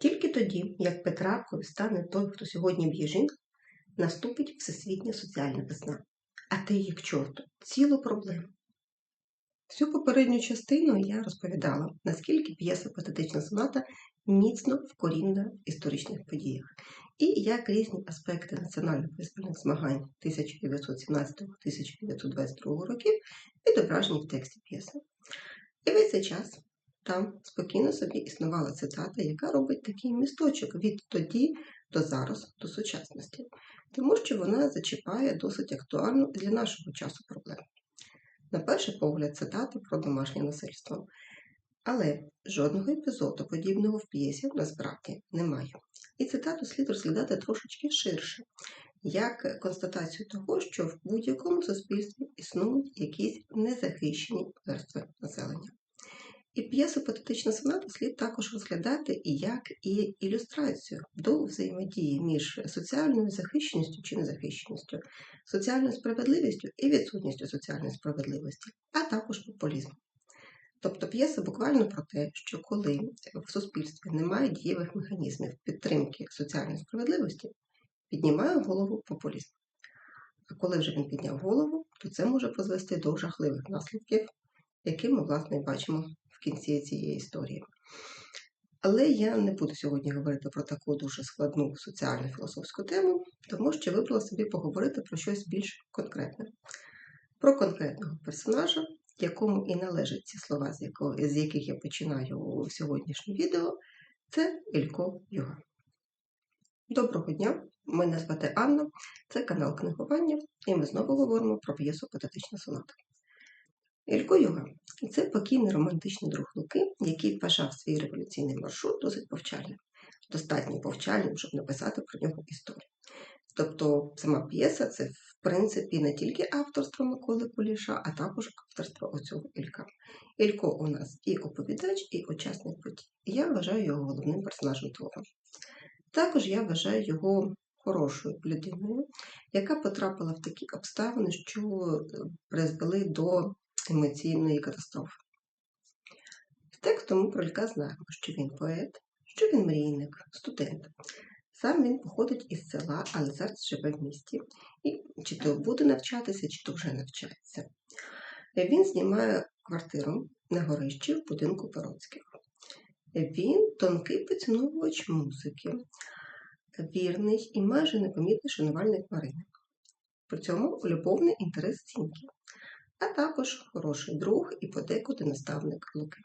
Тільки тоді, як Петраркою стане той, хто сьогодні б'є жінку, наступить всесвітня соціальна весна. А ти, як чорту, цілу проблему. Всю попередню частину я розповідала, наскільки п'єса патетична соната міцно вкорінена в історичних подіях, і як різні аспекти національно-визвольних змагань 1917-1922 років відображені в тексті п'єси. І весь цей час там спокійно собі існувала цитата, яка робить такий місточок від тоді до зараз, до сучасності, тому що вона зачіпає досить актуальну для нашого часу проблему. На перший погляд, цитати про домашнє насильство. Але жодного епізоду подібного в п'єсі насправді немає. І цитату слід розглядати трошечки ширше, як констатацію того, що в будь-якому суспільстві існують якісь незахищені верстви населення. І п'єсу патетична соната слід також розглядати і як і ілюстрацію до взаємодії між соціальною захищеністю чи незахищеністю, соціальною справедливістю і відсутністю соціальної справедливості, а також популізмом. Тобто п'єса буквально про те, що коли в суспільстві немає дієвих механізмів підтримки соціальної справедливості, піднімає голову популізм. А коли вже він підняв голову, то це може призвести до жахливих наслідків, які ми, власне, бачимо кінці цієї історії. Але я не буду сьогодні говорити про таку дуже складну соціально-філософську тему, тому що вибрала собі поговорити про щось більш конкретне. Про конкретного персонажа, якому і належать ці слова, з яких я починаю сьогоднішнє відео, це Ілько Юга. Доброго дня! Мене звати Анна, це канал Книгування, і ми знову говоримо про п'єсу Патетична соната. Ілько Юга це покійний романтичний друг Луки, який вважав свій революційний маршрут досить повчальним, достатньо повчальним, щоб написати про нього історію. Тобто сама п'єса це, в принципі, не тільки авторство Миколи Куліша, а також авторство оцього Ілька. Ілько у нас і оповідач, і учасник подій. Я вважаю його головним персонажем твору. Також я вважаю його хорошою людиною, яка потрапила в такі обставини, що призвели до емоційної катастрофи. З тексту ми про Ілька знаємо, що він поет, що він мрійник, студент. Сам він походить із села, але зараз живе в місті. І чи то буде навчатися, чи то вже навчається. Він знімає квартиру на горищі в будинку Пероцьких. Він тонкий поціновувач музики, вірний і майже непомітний шанувальник Марини. При цьому любовний інтерес стінки, а також хороший друг і подекуди наставник Луки.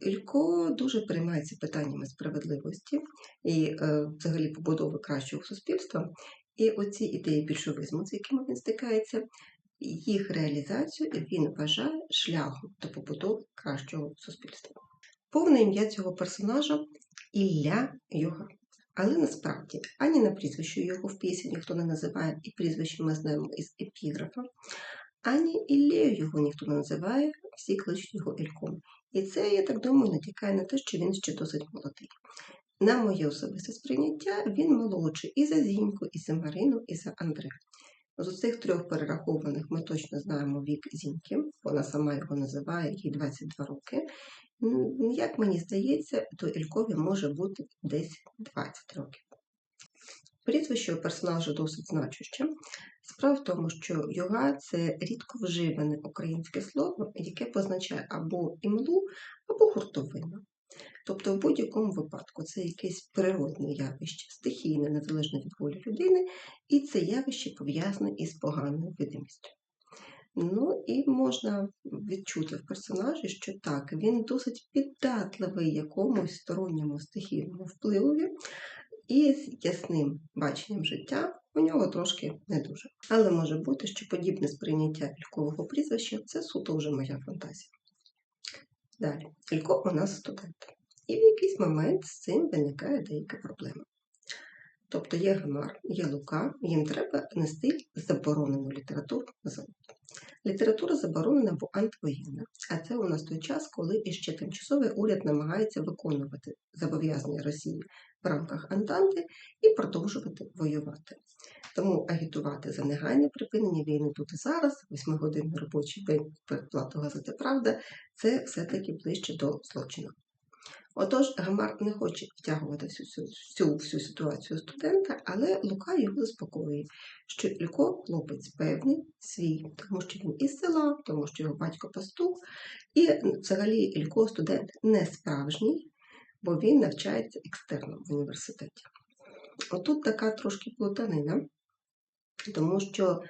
Ілько дуже переймається питаннями справедливості і е, взагалі побудови кращого суспільства. І оці ідеї більшовизму, з якими він стикається, їх реалізацію він вважає шляхом до побудови кращого суспільства. Повне ім'я цього персонажа Ілля Юга. Але насправді ані на прізвище його в пісні ніхто не називає, і прізвище ми знаємо із епіграфа, ані Іллею його ніхто не називає, всі кличуть його Ільком. І це, я так думаю, натякає на те, що він ще досить молодий. На моє особисте сприйняття, він молодший і за Зіньку, і за Марину, і за Андре. З цих трьох перерахованих ми точно знаємо вік Зіньки, вона сама його називає, їй 22 роки. Як мені здається, то Ількові може бути десь 20 років. Прізвище у персонажа досить значуще. Справа в тому, що йога це рідко вживане українське слово, яке позначає або імлу, або гуртовину. Тобто, в будь-якому випадку це якесь природне явище, стихійне, незалежно від волі людини, і це явище пов'язане із поганою видимістю. Ну і можна відчути в персонажі, що так, він досить піддатливий якомусь сторонньому стихійному впливові, і з ясним баченням життя у нього трошки не дуже. Але може бути, що подібне сприйняття Ількового прізвища це суто вже моя фантазія. Далі, Ілько у нас студент. І в якийсь момент з цим виникає деяка проблема. Тобто є Гамар, є Лука, їм треба нести заборонену літературу завод. Література заборонена, бо антивоєнна. А це у нас той час, коли іще тимчасовий уряд намагається виконувати зобов'язання Росії в рамках Антанти і продовжувати воювати. Тому агітувати за негайне припинення війни тут і зараз, восьмигодинний робочий день передплату газети Правда, це все-таки ближче до злочину. Отож, Гамар не хоче втягувати всю, всю, всю, всю ситуацію студента, але Лука його заспокоює, що Ілько хлопець певний, свій, тому що він із села, тому що його батько пастух, і взагалі Ілько студент не справжній, бо він навчається екстерном в університеті. Отут така трошки плутанина, тому що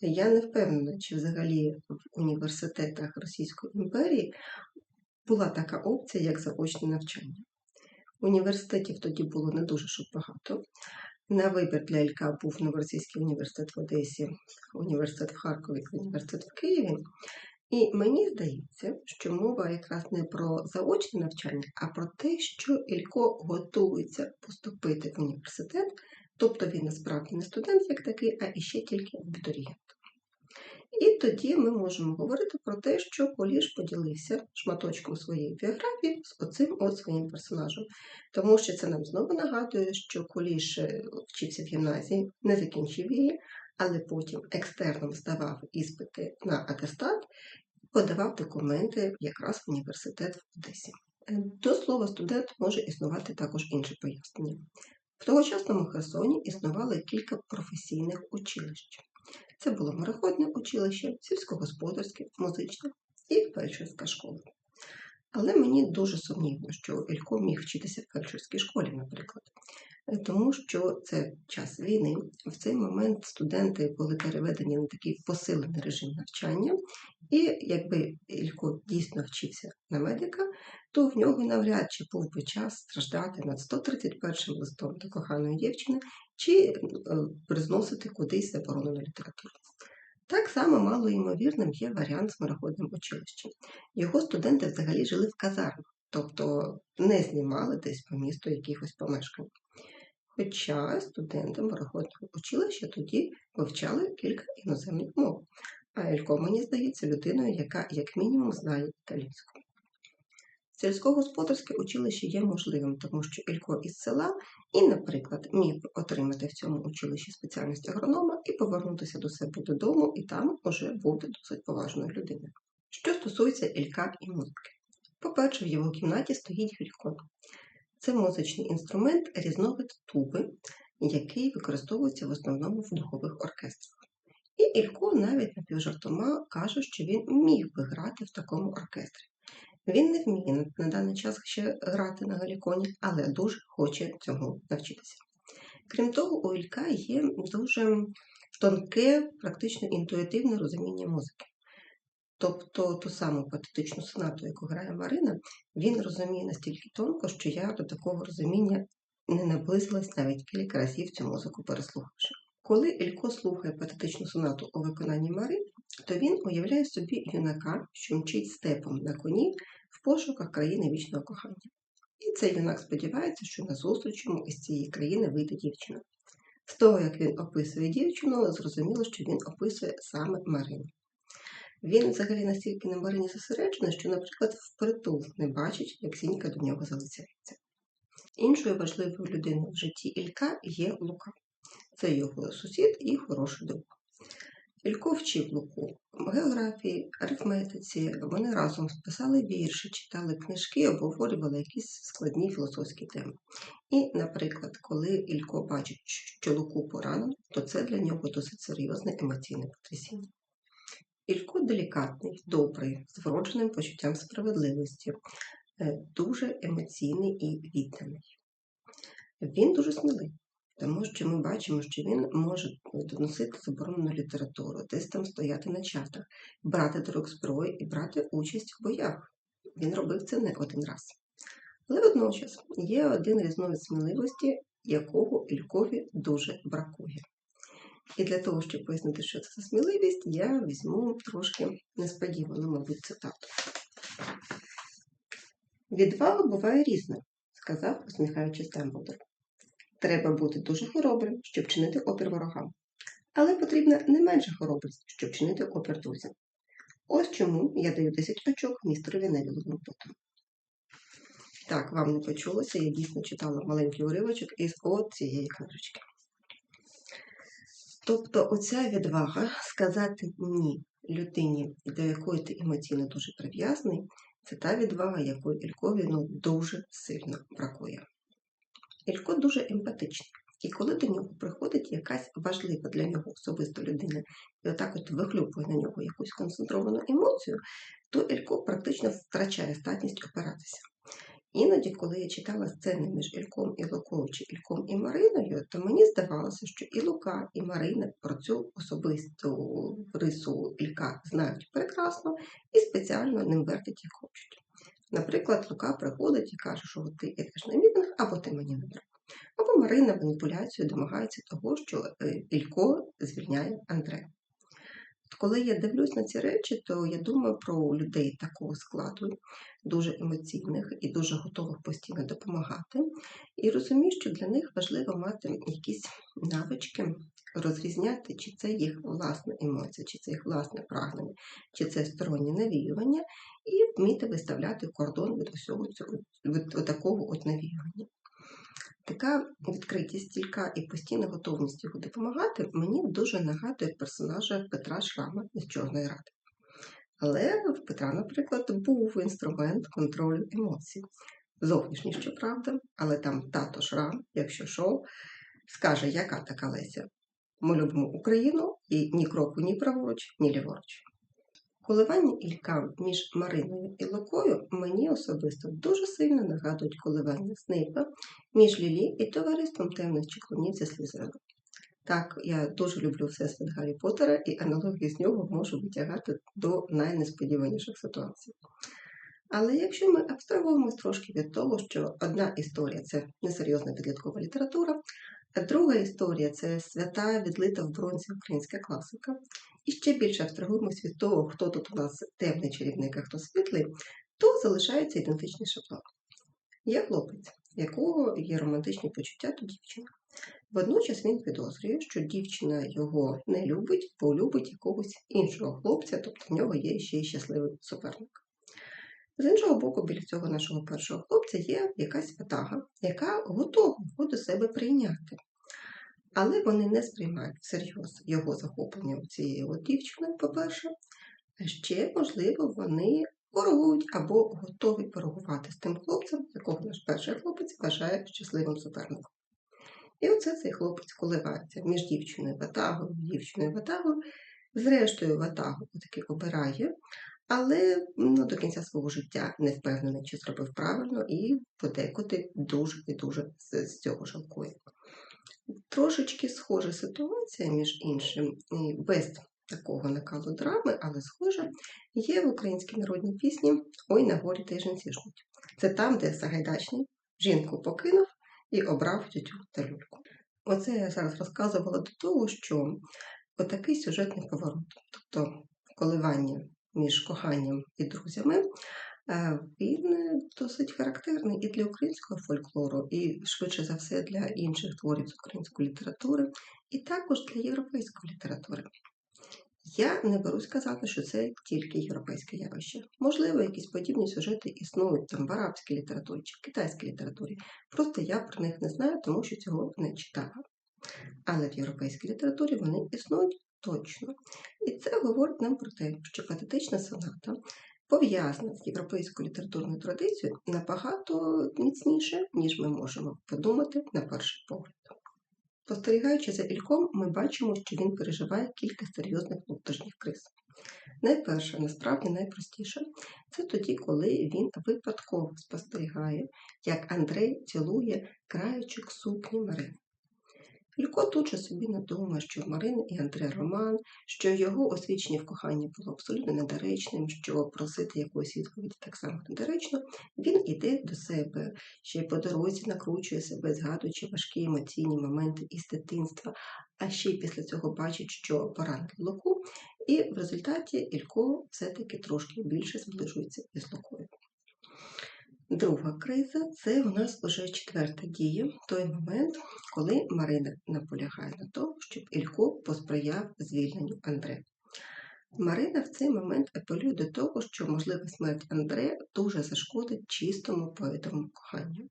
я не впевнена, чи взагалі в університетах Російської імперії була така опція, як заочне навчання. Університетів тоді було не дуже щоб багато. На вибір для ЛК був Новоросійський університет в Одесі, університет в Харкові університет в Києві. І мені здається, що мова якраз не про заочне навчання, а про те, що Ілько готується поступити в університет, тобто він насправді не студент як такий, а іще тільки абітурієнт. І тоді ми можемо говорити про те, що Поліш поділився шматочком своєї біографії з оцим от своїм персонажем. Тому що це нам знову нагадує, що Куліш е, вчився в гімназії, не закінчив її, але потім екстерном здавав іспити на атестат подавав документи якраз в університет в Одесі. Е, До слова, студент може існувати також інше пояснення. В тогочасному Херсоні існувало кілька професійних училищ. Це було мореходне училище, сільськогосподарське, музичне і фельдшерська школа. Але мені дуже сумнівно, що Ілько міг вчитися в фельдшерській школі, наприклад, тому що це час війни. В цей момент студенти були переведені на такий посилений режим навчання, і якби Ілько дійсно вчився на медика, то в нього навряд чи був би час страждати над 131 листом до коханої дівчини чи е, призносити кудись заборонену літературу. Так само мало ймовірним є варіант з мореходним училищем. Його студенти взагалі жили в казармах, тобто не знімали десь по місту якихось помешкань. Хоча студенти мореходного училища тоді вивчали кілька іноземних мов. А Елько, мені здається, людиною, яка як мінімум знає італійську. Сільськогосподарське училище є можливим, тому що Ілько із села і, наприклад, міг отримати в цьому училищі спеціальність агронома і повернутися до себе додому, і там уже бути досить поважною людиною. Що стосується Ілька і музики. По-перше, в його кімнаті стоїть гількон. Це музичний інструмент різновид туби, який використовується в основному в духових оркестрах. І Ілько навіть напівжартома каже, що він міг би грати в такому оркестрі. Він не вміє на даний час ще грати на галіконі, але дуже хоче цього навчитися. Крім того, у Ілька є дуже тонке, практично інтуїтивне розуміння музики. Тобто ту саму патетичну сонату, яку грає Марина, він розуміє настільки тонко, що я до такого розуміння не наблизилась навіть кілька разів цю музику переслухавши. Коли Ілько слухає патетичну сонату у виконанні Марини, то він уявляє собі юнака, що мчить степом на коні в пошуках країни вічного кохання. І цей юнак сподівається, що на зустріч йому із цієї країни вийде дівчина. З того, як він описує дівчину, зрозуміло, що він описує саме Марину. Він взагалі настільки на Марині зосереджений, що, наприклад, впритул не бачить, як Сінька до нього залицяється. Іншою важливою людиною в житті Ілька є Лука. Це його сусід і хороший друг. Ілько вчив Луку географії, арифметиці, вони разом писали вірші, читали книжки, обговорювали якісь складні філософські теми. І, наприклад, коли Ілько бачить, що Луку поранено, то це для нього досить серйозне емоційне потрясіння. Ілько делікатний, добрий, з вродженим почуттям справедливості, е, дуже емоційний і відданий. Він дуже сміливий, тому що ми бачимо, що він може доносити заборонену літературу, десь там стояти на чатах, брати до рук зброю і брати участь в боях. Він робив це не один раз. Але водночас є один різновид сміливості, якого Ількові дуже бракує. І для того, щоб пояснити, що це за сміливість, я візьму трошки несподівану, мабуть, цитату. Відвага буває різна, сказав, усміхаючись Темблдор. Треба бути дуже хоробрим, щоб чинити опір ворогам. Але потрібна не менша хоробрість, щоб чинити опір друзям. Ось чому я даю 10 очок містерові Невілу Ломпоту. Так, вам не почулося, я дійсно читала маленький уривочок із от цієї книжечки. Тобто оця відвага сказати ні людині, до якої ти емоційно дуже прив'язаний, Це та відвага, якої Ількові ну, дуже сильно бракує. Ілько дуже емпатичний. І коли до нього приходить якась важлива для нього особиста людина, і отак от вихлюпує на нього якусь концентровану емоцію, то Ілько практично втрачає здатність опиратися. Іноді, коли я читала сцени між Ільком і Лукою чи Ільком і Мариною, то мені здавалося, що і Лука, і Марина про цю особисту рису Ілька знають прекрасно і спеціально ним вертять, як хочуть. Наприклад, Лука приходить і каже, що ти йдеш на мітинг, або ти мені не треба. Або Марина маніпуляцією домагається того, що е, Ілько звільняє Андрея. Коли я дивлюсь на ці речі, то я думаю про людей такого складу, дуже емоційних і дуже готових постійно допомагати. І розумію, що для них важливо мати якісь навички, розрізняти, чи це їх власна емоція, чи це їх власне прагнення, чи це стороннє навіювання, і вміти виставляти кордон від усього цього від такого от навіювання. Така відкритість стілька і постійна готовність його допомагати мені дуже нагадує персонажа Петра Шрама із Чорної Ради. Але в Петра, наприклад, був інструмент контролю емоцій. Зовнішній, щоправда, але там тато Шрам, якщо що, скаже, яка така Леся. Ми любимо Україну і ні кроку, ні праворуч, ні ліворуч. Коливання Ілька між Мариною і Лукою мені особисто дуже сильно нагадують коливання Снейпа між Лілі і товариством темних чеклунів зі Слізерина. Так, я дуже люблю всесвіт Гаррі Поттера і аналогії з нього можу витягати до найнесподіваніших ситуацій. Але якщо ми абстрагуємось трошки від того, що одна історія це несерйозна підліткова література, друга історія це свята відлита в бронзі українська класика, і ще більше абстрагуємось від того, хто тут у нас темний чарівник, а хто світлий, то залишається ідентичний шаблон. Є хлопець, якого є романтичні почуття до дівчини. Водночас він підозрює, що дівчина його не любить, бо любить якогось іншого хлопця, тобто в нього є ще й щасливий суперник. З іншого боку, біля цього нашого першого хлопця є якась ватага, яка готова його до себе прийняти. Але вони не сприймають всерйоз його захоплення цією дівчиною, по-перше, а ще, можливо, вони ворогують або готові порогувати з тим хлопцем, якого наш перший хлопець вважає щасливим суперником. І оце цей хлопець коливається між дівчиною ватагою, дівчиною ватагою. Зрештою, ватагу таки обирає, але ну, до кінця свого життя не впевнений, чи зробив правильно, і подекуди дуже і дуже з, цього жалкує. Трошечки схожа ситуація, між іншим, без такого накалу драми, але схожа, є в українській народній пісні Ой на горі й жінці. Це там, де Сагайдачний жінку покинув і обрав тютю та люльку. Оце я зараз розказувала до того, що отакий сюжетний поворот, тобто коливання між коханням і друзями, е, він е, досить характерний і для українського фольклору, і швидше за все для інших творів з української літератури, і також для європейської літератури. Я не берусь казати, що це тільки європейське явище. Можливо, якісь подібні сюжети існують там в арабській літературі чи в китайській літературі. Просто я про них не знаю, тому що цього не читала. Але в європейській літературі вони існують точно. І це говорить нам про те, що патетична соната пов'язана з європейською літературною традицією набагато міцніше, ніж ми можемо подумати на перший погляд. Спостерігаючи за Ільком, ми бачимо, що він переживає кілька серйозних внутрішніх криз. Найперше, насправді найпростіше, це тоді, коли він випадково спостерігає, як Андрей цілує краєчок сукні Марини. Ілько тут же собі надумає, що в Марини і Андрея роман, що його освічення в коханні було абсолютно недоречним, що просити якоїсь відповіді так само недоречно, він іде до себе, ще й по дорозі накручує себе, згадуючи важкі емоційні моменти із дитинства, а ще й після цього бачить, що поранив Луку, і в результаті Ілько все-таки трошки більше зближується із Лукою. Друга криза це у нас вже четверта дія, той момент, коли Марина наполягає на тому, щоб Ілько посприяв звільненню Андре. Марина в цей момент апелює до того, що можлива смерть Андре дуже зашкодить чистому поетовому коханню.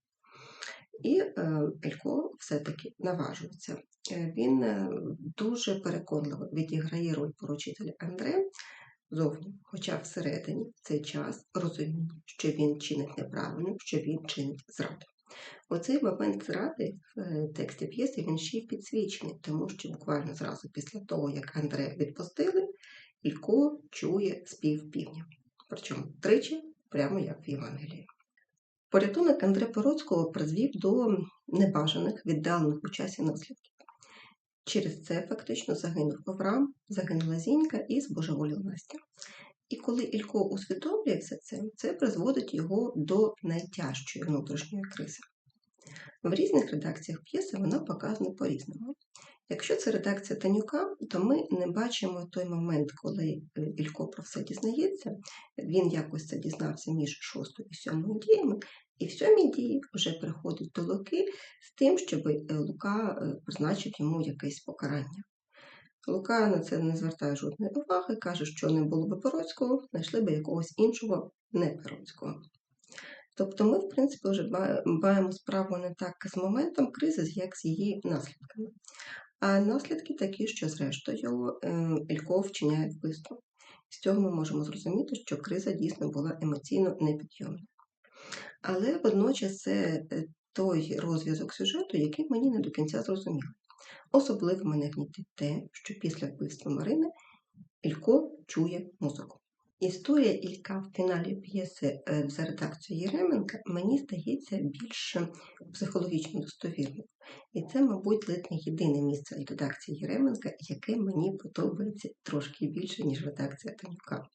І е, Ілько все-таки наважується. Е, він е, дуже переконливо відіграє роль поручителя Андре, зовні, хоча всередині в цей час розуміє, що він чинить неправильно, що він чинить зраду. Оцей момент зради в е, тексті п'єси він ще й підсвічений, тому що буквально зразу після того, як Андрея відпустили, Ілько чує спів півня. Причому тричі, прямо як в Євангелії. Порятунок Андре Пороцького призвів до небажаних, віддалених у часі наслідків. Через це фактично загинув Авраам, загинула Зінька і збожеволіла Настя. І коли Ілько усвідомлює все це, це призводить його до найтяжчої внутрішньої кризи. В різних редакціях п'єси вона показана по-різному. Якщо це редакція Танюка, то ми не бачимо той момент, коли е, Ілько про все дізнається. Він якось це дізнався між шостою і сьомою діями, і в сьомій дії вже приходить до Луки з тим, щоб е, Лука е, призначив йому якесь покарання. Лука на це не звертає жодної уваги, каже, що не було би Пороцького, знайшли би якогось іншого не Пороцького. Тобто ми, в принципі, вже маємо справу не так з моментом кризи, як з її наслідками. А наслідки такі, що, зрештою, е, Ілько вчиняє вбивство. З цього ми можемо зрозуміти, що криза дійсно була емоційно непідйомна. Але водночас це е, той розв'язок сюжету, який мені не до кінця зрозумілий. Особливо мене гнітить те, що після вбивства Марини Ілько чує музику. Історія Ілька в фіналі п'єси е, за редакцією Єременка мені здається більш психологічно достовірною. І це, мабуть, ледь не єдине місце редакції Єременка, яке мені подобається трошки більше, ніж редакція Танюка.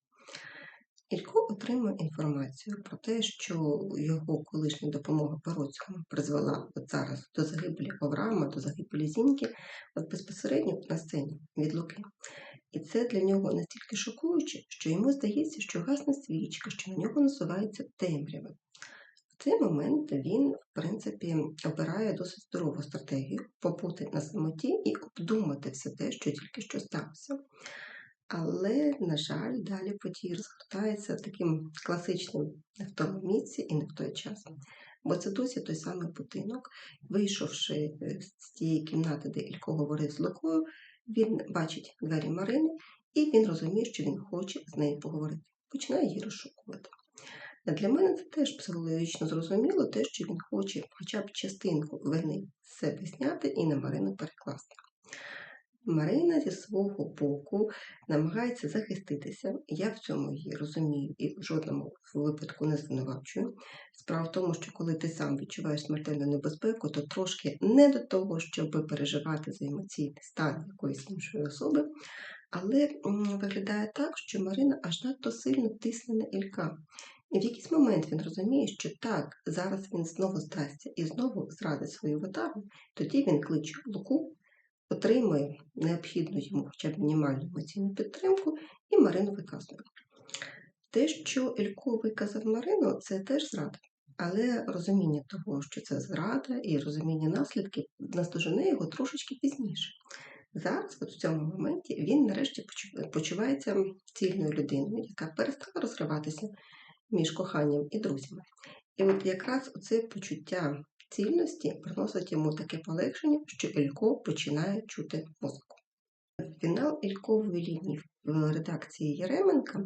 Ілько отримує інформацію про те, що його колишня допомога Пороцькому призвела от зараз до загибелі Авраама, до загибелі Зіньки, от безпосередньо на сцені від Луки. І це для нього настільки шокуюче, що йому здається, що гасне свічка, що на нього насувається темрява. В цей момент він, в принципі, обирає досить здорову стратегію побути на самоті і обдумати все те, що тільки що сталося. Але, на жаль, далі події розгортаються таким класичним не в тому місці і не в той час. Бо це досі той самий будинок. Вийшовши з цієї кімнати, де Ілько говорив з Лукою, він бачить двері Марини і він розуміє, що він хоче з нею поговорити. Починає її розшукувати. Для мене це теж психологічно зрозуміло, те, що він хоче хоча б частинку вини з себе зняти і на Марину перекласти. Марина зі свого боку намагається захиститися. Я в цьому її розумію і в жодному випадку не звинувачую. Справа в тому, що коли ти сам відчуваєш смертельну небезпеку, то трошки не до того, щоб переживати за емоційний стан якоїсь іншої особи. Але виглядає так, що Марина аж надто сильно тисне на Ілька. І в якийсь момент він розуміє, що так, зараз він знову здасться і знову зрадить свою ватагу, тоді він кличе Луку отримує необхідну йому хоча б мінімальну емоційну підтримку, і Марину виказує. Те, що Ілько виказав Марину, це теж зрада. Але розуміння того, що це зрада, і розуміння наслідків наздожене його трошечки пізніше. Зараз, от в цьому моменті, він нарешті почувається цільною людиною, яка перестала розриватися між коханням і друзями. І от якраз оце почуття цільності приносить йому таке полегшення, що Ілько починає чути музику. Фінал Ількової лінії в редакції Єременка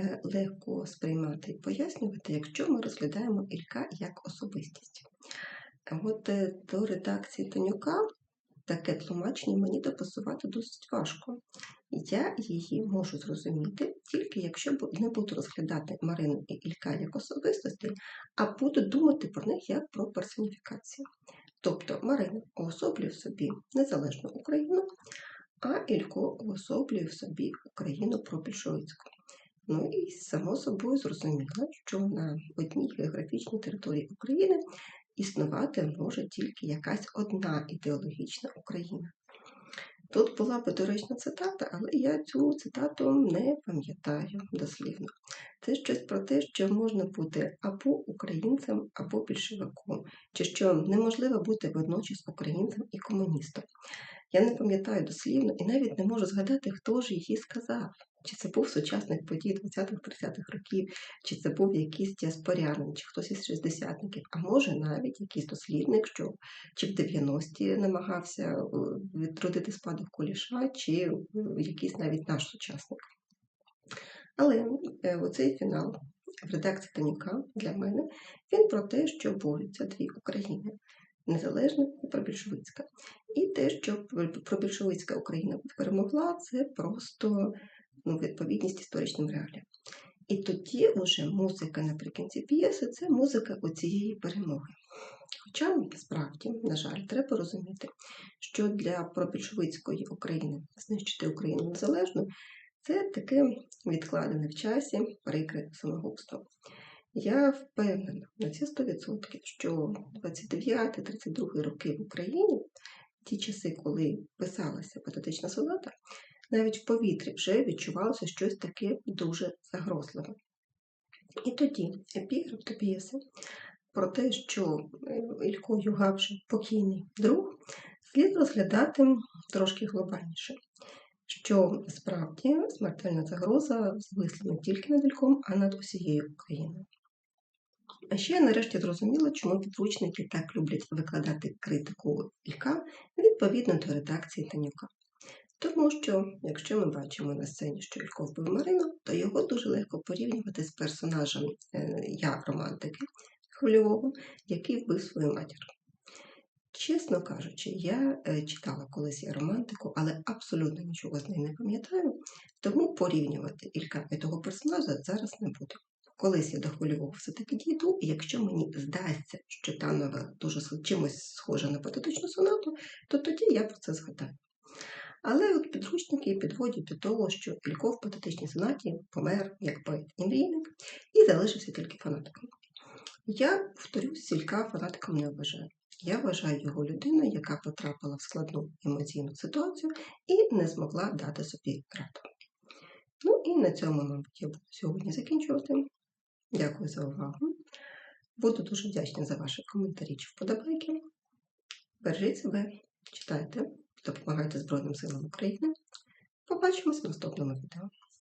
е, легко сприймати і пояснювати, якщо ми розглядаємо Ілька як особистість. От е, до редакції Тонюка таке тлумачення мені допасувати досить важко. Я її можу зрозуміти тільки якщо не буду розглядати Марину і Ілька як особистості, а буду думати про них як про персоніфікацію. Тобто Марина уособлює в собі незалежну Україну, а Ілько уособлює в собі Україну пропільшовицьку. Ну і само собою зрозуміло, що на одній географічній території України існувати може тільки якась одна ідеологічна Україна. Тут була би доречна цитата, але я цю цитату не пам'ятаю дослівно. Це щось про те, що можна бути або українцем, або більшовиком, чи що неможливо бути водночас українцем і комуністом. Я не пам'ятаю дослівно і навіть не можу згадати, хто ж її сказав. Чи це був сучасник подій 20-30-х років, чи це був якийсь діаспорянин, чи хтось із шістдесятників, а може навіть якийсь дослідник, що чи в 90-ті намагався е, відродити спадок куліша, чи якийсь навіть наш сучасник. Але е, оцей фінал в редакції Танюка для мене він про те, що борються дві України незалежна і пробільшовицька. І те, що пробільшовицька Україна перемогла, це просто ну, відповідність історичним реаліям. І тоді вже музика наприкінці п'єси це музика оцієї перемоги. Хоча справді, на жаль, треба розуміти, що для пробільшовицької України знищити Україну незалежну це таке відкладене в часі прикре самогубство. Я впевнена на ці 100%, що 29-32 роки в Україні, ті часи, коли писалася патетична соната, навіть в повітрі вже відчувалося щось таке дуже загрозливе. І тоді епіграф до про те, що Ілько Юга вже покійний друг, слід розглядати трошки глобальніше, що справді смертельна загроза звисла не тільки над Ільком, а над усією Україною. А ще я нарешті зрозуміла, чому підручники так люблять викладати критику Ілька відповідно до редакції Танюка. Тому що, якщо ми бачимо на сцені, що Ілько вбив Марину, то його дуже легко порівнювати з персонажем е, я романтики Хвильового, який вбив свою матір. Чесно кажучи, я е, читала колись я романтику, але абсолютно нічого з нею не пам'ятаю, тому порівнювати Ілька і того персонажа зараз не буду. Колись я до хвильового все-таки дійду, і якщо мені здасться, що та новела дуже чимось схожа на патетичну сонату, то тоді я про це згадаю. Але от підручники підводять до того, що Ілько в патетичній сонаті помер як поет і мрійник і залишився тільки фанатиком. Я, повторюсь, Сілька фанатиком не вважаю. Я вважаю його людиною, яка потрапила в складну емоційну ситуацію і не змогла дати собі раду. Ну і на цьому, мабуть, я буду сьогодні закінчувати. Дякую за увагу. Буду дуже вдячна за ваші коментарі чи вподобайки. Бережіть себе, читайте, допомагайте Збройним силам України. Побачимось в наступному відео.